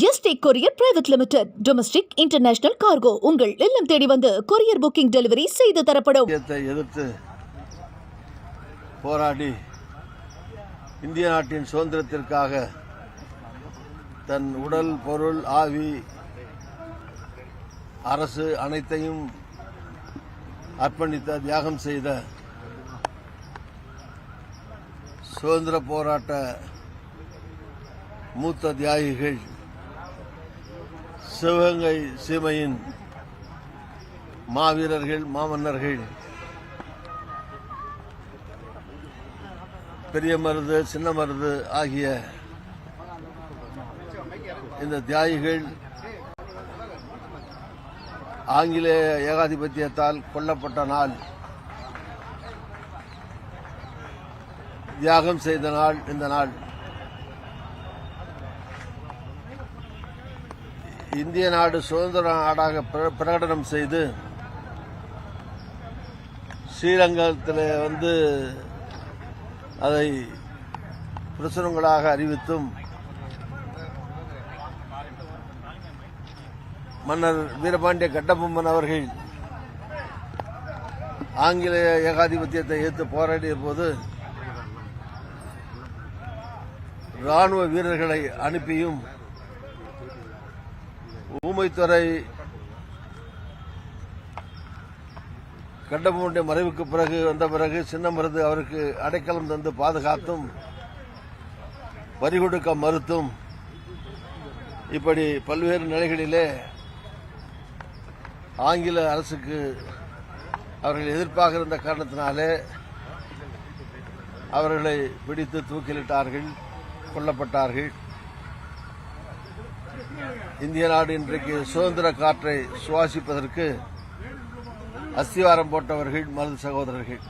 ST courier private limited. Domestic international cargo உங்கள் இல்லம் தேடி வந்து கொரியர் புக்கிங் டெலிவரி செய்து தரப்படும். எதிர்த்து போராடி இந்திய நாட்டின் சுதந்திரத்திற்காக தன் உடல் பொருள் ஆவி அரசு அனைத்தையும் அர்ப்பணித்த தியாகம் செய்த சுதந்திர போராட்ட மூத்த தியாகிகள் சிவகங்கை சீமையின் மாவீரர்கள் மாமன்னர்கள் பெரிய மருது சின்ன மருது ஆகிய இந்த தியாகிகள் ஆங்கிலேய ஏகாதிபத்தியத்தால் கொல்லப்பட்ட நாள் தியாகம் செய்த நாள் இந்த நாள். இந்திய நாடு சுதந்திர நாடாக பிரகடனம் செய்து ஸ்ரீரங்கத்தில் வந்து அதை பிரசுரங்களாக அறிவித்தும் மன்னர் வீரபாண்டிய கட்டபொம்மன் அவர்கள் ஆங்கிலேய ஏகாதிபத்தியத்தை எதிர்த்து போராடிய போது ராணுவ வீரர்களை அனுப்பியும் ஊமைத்துறை கண்டபுடைய மறைவுக்கு பிறகு வந்த பிறகு சின்னமருது அவருக்கு அடைக்கலம் தந்து பாதுகாத்தும் பறிகொடுக்க மறுத்தும் இப்படி பல்வேறு நிலைகளிலே ஆங்கில அரசுக்கு அவர்கள் எதிர்ப்பாக இருந்த காரணத்தினாலே அவர்களை பிடித்து தூக்கிலிட்டார்கள் கொல்லப்பட்டார்கள். இந்திய நாடு இன்றைக்கு சுதந்திர காற்றை சுவாசிப்பதற்கு அஸ்திவாரம் போட்டவர்கள் மருது சகோதரர்கள்.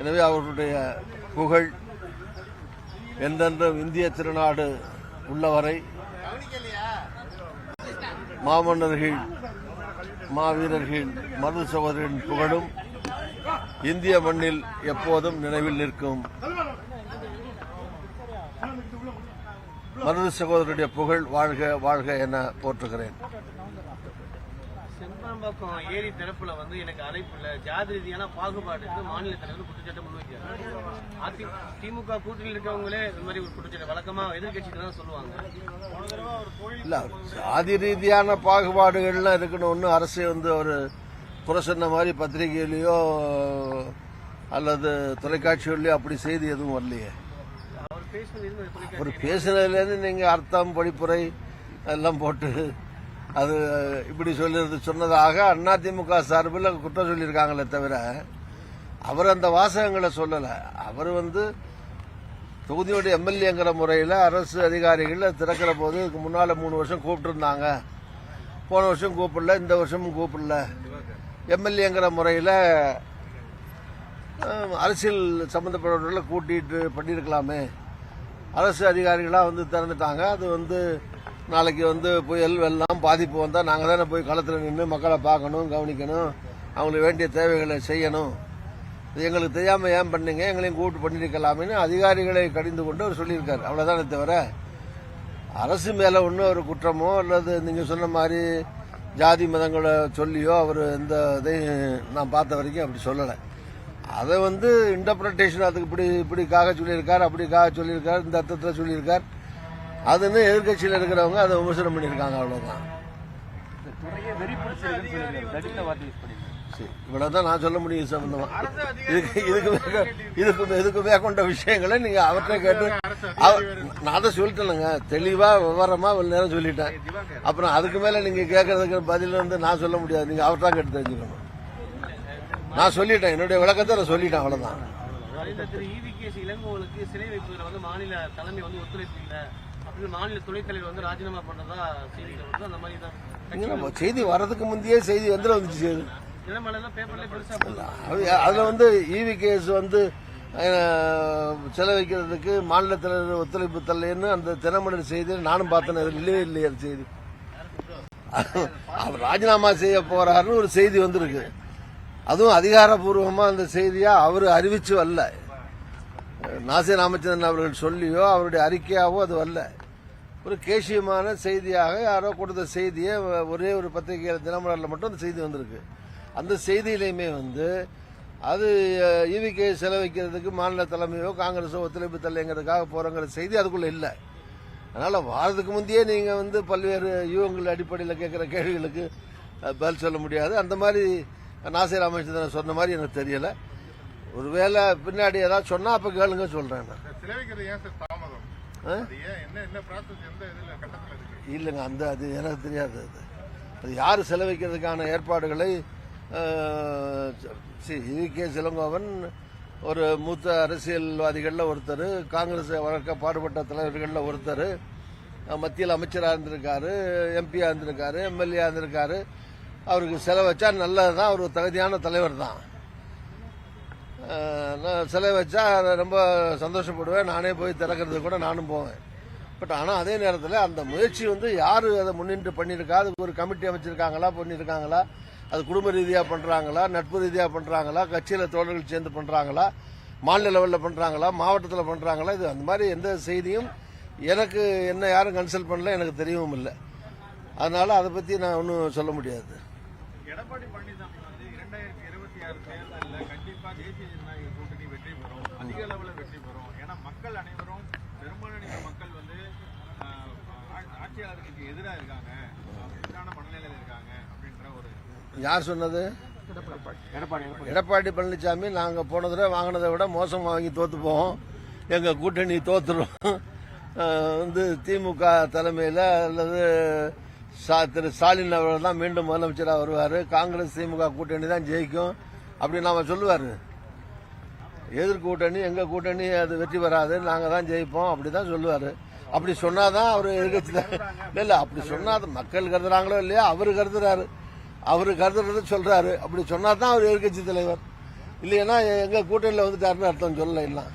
எனவே அவர்களுடைய புகழ் என்றென்றும் இந்திய திருநாடு உள்ளவரை மாமன்னர்கள் மாவீரர்கள் மருது சகோதரின் புகழும் இந்திய மண்ணில் எப்போதும் நினைவில் நிற்கும். மருது சகோதரருடைய புகழ் வாழ்க வாழ்க என போற்றுகிறேன். செம்பரம்பாக்கம் ஏரி திறப்புல வந்து எனக்கு அழைப்பு இல்ல ஜாதி ரீதியான பாகுபாடுக்கு மாநில தலைவர் குற்றச்சாட்டு முன்வைக்கிறார் திமுக கூட்டணியில் இருக்கவங்களே இந்த மாதிரி ஒரு குற்றச்சாட்டு வழக்கமா எதிர்கட்சி தான் சொல்லுவாங்க. இல்ல சாதி ரீதியான பாகுபாடுகள்லாம் இருக்கணும்னு அரசு வந்து ஒரு குறை சொன்ன மாதிரி பத்திரிகையிலயோ அல்லது தொலைக்காட்சிகள்லயோ அப்படி செய்தி எதுவும் வரலையே. அவர் ஒரு பேசுனதுலேருந்து நீங்க அர்த்தம் படிப்புரை எல்லாம் போட்டு அது இப்படி சொல்லிருந்து சொன்னதாக அதிமுக சார்பில் குற்றம் சொல்லியிருக்காங்களே தவிர அவர் அந்த வாசகங்களை சொல்லலை. அவர் வந்து தொகுதியோட எம்எல்ஏங்கிற முறையில் அரசு அதிகாரிகள் திறக்கிற போது இதுக்கு முன்னால் மூணு வருஷம் கூப்பிட்டுருந்தாங்க. போன வருஷம் கூப்பிடல இந்த வருஷமும் கூப்பிடல. எம்எல்ஏங்கிற முறையில் அரசியல் சம்மந்தப்பட்டவர்களை கூட்டிகிட்டு பண்ணியிருக்கலாமே. அரசு அதிகாரிகளாக வந்து திறந்துட்டாங்க. அது வந்து நாளைக்கு வந்து புயல் வெள்ளம் பாதிப்பு வந்தால் நாங்கள் தானே போய் களத்தில் நின்று மக்களை பார்க்கணும் கவனிக்கணும். அவங்களுக்கு வேண்டிய தேவைகளை செய்யணும். இது எங்களுக்கு தெரியாமல் ஏன் பண்ணீங்க? எங்களையும் கூப்பிட்டு பண்ணியிருக்கலாமேன்னு அதிகாரிகளை கடிந்து கொண்டு அவர் சொல்லியிருக்காரு. அவ்வளோதானே தவிர அரசு மேலே ஒன்றும் ஒரு குற்றமோ அல்லது நீங்கள் சொன்ன மாதிரி ஜாதி மதங்களை சொல்லியோ அவர் எந்த இதையும் நான் பார்த்த வரைக்கும் அப்படி சொல்லலை. அதை வந்து இன்டர்பிரட்டேஷன் அதுக்கு இப்படி இப்படிக்காக சொல்லியிருக்கார் அப்படிக்காக சொல்லியிருக்கார் இந்த அர்த்தத்தில் சொல்லியிருக்கார். அதுன்னு எதிர்கட்சியில் இருக்கிறவங்க அதை விமர்சனம் பண்ணியிருக்காங்க அவ்வளோதான் சரி இவ்வளவுதான் நான் சொல்ல முடியும் சம்பந்தமா. இதுக்கு இதுக்கு இதுக்கு இதுக்கு மேற்கொண்ட விஷயங்களை நீங்க அவர்கிட்ட கேட்டு நான் அதை சொல்லிட்டேனுங்க. தெளிவா விவரமா ஒரு நேரம் சொல்லிட்டேன். அப்புறம் அதுக்கு மேல நீங்க கேட்கறதுக்கு பதில் வந்து நான் சொல்ல முடியாது. நீங்க அவர்தான் கேட்டு தெரிஞ்சுக்கணும். நான் சொல்லிட்டேன். என்னுடைய விளக்கத்தை நான் சொல்லிட்டேன். அவ்வளவுதான். இவி இளங்கோவனுக்கு சிலை வைப்பதில் வந்து மாநில தலைமை வந்து ஒத்துழைப்பு இல்லை அப்படின்னு மாநில துணைத் தலைவர் வந்து ராஜினாமா பண்ணதா செய்திகள் வந்து அந்த மாதிரி தான் செய்தி வர்றதுக்கு முந்தையே செய்தி எந்திர வந்துச்சு செய்தி. அது அதுல வந்து ஈவி கேஸ் வந்து அஹ், செலவழிக்கிறதுக்கு மாநிலத்தில் ஒத்துழைப்பு தரலைன்னு அந்த தினமலர் செய்தியில் நானும் பார்த்தேன். இல்லவே இல்லையே அந்த செய்தி. அவர் ராஜினாமா செய்ய போறாருன்னு ஒரு செய்தி வந்திருக்கு. அதுவும் அதிகாரப்பூர்வமா அந்த செய்தியா அவர் அறிவிச்சு வரல. நாசி ராமச்சந்திரன் அவர்கள் சொல்லியோ அவருடைய அறிக்கையாவோ அது வரல. ஒரு கேசியமான செய்தியாக யாரோ கொடுத்த செய்தியை ஒரே ஒரு பத்திரிகையில் தினமலரில் மட்டும் அந்த செய்தி வந்திருக்கு. அந்த செய்தியிலையுமே வந்து அது ஈவிகே செலவழிக்கிறதுக்கு மாநில தலைமையோ காங்கிரஸோ ஒத்துழைப்பு தலைங்கிறதுக்காக போகிறோங்கிற செய்தி அதுக்குள்ளே இல்லை. அதனால் வாரத்துக்கு முந்தையே நீங்கள் வந்து பல்வேறு யூகங்கள் அடிப்படையில் கேட்குற கேள்விகளுக்கு பதில் சொல்ல முடியாது. அந்த மாதிரி நாசர் அமைச்சர் சொன்ன மாதிரி எனக்கு தெரியலை. ஒருவேளை பின்னாடி ஏதாவது சொன்னால் அப்போ கேளுங்க சொல்கிறேன் நான். சிலை வைக்கிறது ஏன் சார் தாமதம்? ஆ? அது ஏன் என்ன என்ன ப்ராசஸ் எந்த இதுல கட்டத்துல இருக்கு? இல்லைங்க அந்த அது எனக்கு தெரியாது அது. அது யார் செலவழிக்கிறதுக்கான ஏற்பாடுகளை கே. சிலங்கோவன் ஒரு மூத்த அரசியல்வாதிகளில் ஒருத்தர் காங்கிரஸ் வழக்க பாடுபட்ட தலைவர்களில் ஒருத்தர் மத்தியில் அமைச்சராக இருந்திருக்காரு எம்பியாக இருந்திருக்காரு எம்எல்ஏ இருந்திருக்காரு அவருக்கு செலவச்சா நல்லது தான் அவர் தகுதியான தலைவர் தான் நான் சிலை வச்சா ரொம்ப சந்தோஷப்படுவேன். நானே போய் திறக்கிறது கூட நானும் போவேன். பட் ஆனால் அதே நேரத்தில் அந்த முயற்சி வந்து யார் அதை முன்னின்று பண்ணியிருக்கா? அதுக்கு ஒரு கமிட்டி அமைச்சிருக்காங்களா? பண்ணியிருக்காங்களா? அது குடும்ப ரீதியாக பண்ணுறாங்களா நட்பு ரீதியாக பண்ணுறாங்களா கட்சியில் தோழர்கள் சேர்ந்து பண்ணுறாங்களா மாநில லெவலில் பண்ணுறாங்களா மாவட்டத்தில் பண்ணுறாங்களா இது அந்த மாதிரி எந்த செய்தியும் எனக்கு என்ன யாரும் கன்சல்ட் பண்ணல எனக்கு தெரியவும் இல்லை. அதனால் அதை பற்றி நான் ஒன்றும் சொல்ல முடியாது. எடப்பாடி பழனிசாமி வந்து இரண்டாயிரத்தி இருபத்தி ஆறு தேர்தலில் கண்டிப்பா தேசிய ஜனநாயக கூட்டணி வெற்றி பெறும் அதிக அளவுல வெற்றி பெறும். ஏன்னா மக்கள் அனைவரும் பெரும்பாலான மக்கள் வந்து ஆஹ், ஆ- ஆட்சியாளருக்கு எதிராக இருக்காங்க. எதிரான மனநிலையில் இருக்காங்க அப்படின்ற ஒரு யார் சொன்னது? எடப்பாடி. பழனிசாமி நாங்கள் போன தடவை வாங்கினதை விட மோசமாக வாங்கி தோத்து போவோம். எங்கள் கூட்டணி தோத்துரும். அஹ் வந்து திமுக தலைமையில் அல்லது திரு ஸ்டாலின் அவர்கள் தான் மீண்டும் முதலமைச்சராக வருவார். காங்கிரஸ் திமுக கூட்டணி தான் ஜெயிக்கும். அப்படி நாம் சொல்லுவார். எதிர்கூட்டணி எங்கள் கூட்டணி அது வெற்றி பெறாது. நாங்கள் தான் ஜெயிப்போம். அப்படி தான் சொல்லுவார். அப்படி சொன்னாதான் அவர் எதிர்கட்சியில் இல்லை இல்லை அப்படி சொன்னால் மக்கள் கருதுறாங்களோ இல்லையா அவர் கருதுறாரு. அவர் கருதுறது சொல்கிறாரு அப்படி சொன்னால் தான் அவர் எதிர்கட்சி தலைவர். இல்லைன்னா எங்கள் கூட்டணியில் வந்துட்டாருன்னு அர்த்தம் சொல்லலாம் எல்லாம்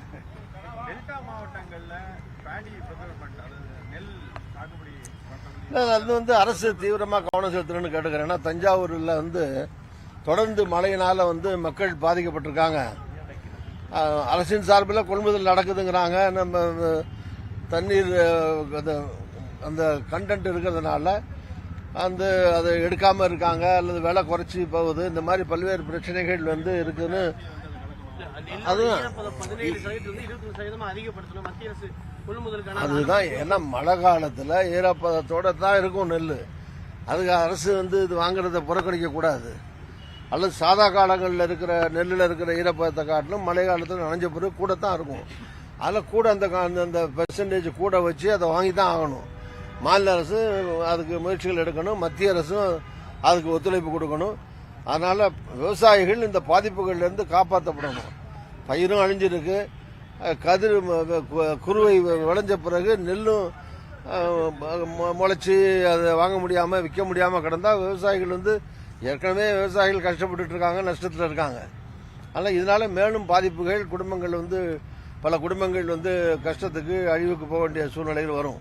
டெல்டா மாவட்டங்கள்ல பேடி ப்ரிப்பேர்மெண்ட் அதாவது நெல் சாகுபடி பண்றது இல்ல, அது வந்து அரசு தீவிரமாக கவனம் செலுத்தணும்னு கேட்டுக்கிறேன். ஏன்னா தஞ்சாவூரில் வந்து தொடர்ந்து மழையினால் வந்து மக்கள் பாதிக்கப்பட்டிருக்காங்க. அரசின் சார்பில் கொள்முதல் நடக்குதுங்கிறாங்க. நம்ம தண்ணீர் அந்த அந்த கண்டென்ட் இருக்கிறதுனால அந்த அதை எடுக்காமல் இருக்காங்க. அல்லது விலை குறைச்சி போகுது. இந்த மாதிரி பல்வேறு பிரச்சனைகள் வந்து இருக்குதுன்னு அதுதான். அதுதான். ஏன்னா மழை காலத்தில் ஈரப்பதத்தோட தான் இருக்கும் நெல் அதுக்கு அரசு வந்து இது வாங்குறத புறக்கணிக்க கூடாது. அல்லது சாதா காலங்களில் இருக்கிற நெல்லில் இருக்கிற ஈரப்பதத்தை காட்டிலும் மழை காலத்தில் நனைஞ்ச பிறகு கூட தான் இருக்கும். அதில் கூட அந்த- அந்த பெர்சன்டேஜ் கூட வச்சு அதை வாங்கி தான் ஆகணும். மாநில அரசு அதுக்கு முயற்சிகள் எடுக்கணும். மத்திய அரசும் அதுக்கு ஒத்துழைப்பு கொடுக்கணும். அதனால் விவசாயிகள் இந்த பாதிப்புகள்லேருந்து காப்பாற்றப்படணும் பயிரும் அழிஞ்சிருக்கு. கதிர் கு- குருவை விளைஞ்ச பிறகு நெல்லும் முளைச்சி அதை வாங்க முடியாமல் விற்க முடியாமல் கிடந்தால் விவசாயிகள் வந்து ஏற்கனவே விவசாயிகள் கஷ்டப்பட்டுட்டு இருக்காங்க நஷ்டத்தில் இருக்காங்க. ஆனால் இதனால் மேலும் பாதிப்புகள் குடும்பங்கள் வந்து பல குடும்பங்கள் வந்து கஷ்டத்துக்கு அழிவுக்கு போக வேண்டிய சூழ்நிலைகள் வரும்.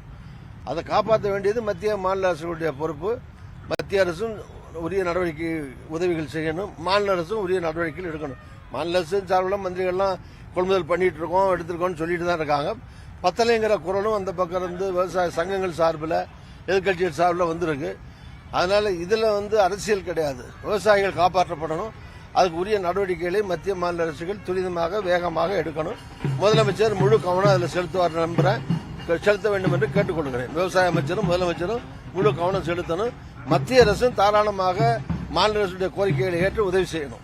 அதை காப்பாற்ற வேண்டியது மத்திய மாநில அரசுடைய பொறுப்பு. மத்திய அரசும் உரிய நடவடிக்கை உதவிகள் செய்யணும். மாநில அரசும் உரிய நடவடிக்கைகள் எடுக்கணும். மாநில அரசு சார்பில் மந்திரிகள்லாம் கொள்முதல் பண்ணிட்டு இருக்கோம் எடுத்திருக்கோம்னு சொல்லிட்டு தான் இருக்காங்க. பத்தலைங்கிற குரலும் அந்த பக்கம் இருந்து விவசாய சங்கங்கள் சார்பில் எதிர்கட்சிகள் சார்பில் வந்திருக்கு. அதனால இதில் வந்து அரசியல் கிடையாது. விவசாயிகள் காப்பாற்றப்படணும். அதுக்கு உரிய நடவடிக்கைகளை மத்திய மாநில அரசுகள் துரிதமாக வேகமாக எடுக்கணும். முதலமைச்சர் முழு கவனம் அதில் செலுத்துவார் நம்புகிறேன் செலுத்த வேண்டும் என்று கேட்டுக்கொள்கிறேன். விவசாய அமைச்சரும் முதலமைச்சரும் முழு கவனம் செலுத்தணும். மத்திய அரசும் தாராளமாக மாநில அரசுடைய கோரிக்கைகளை ஏற்று உதவி செய்யணும்.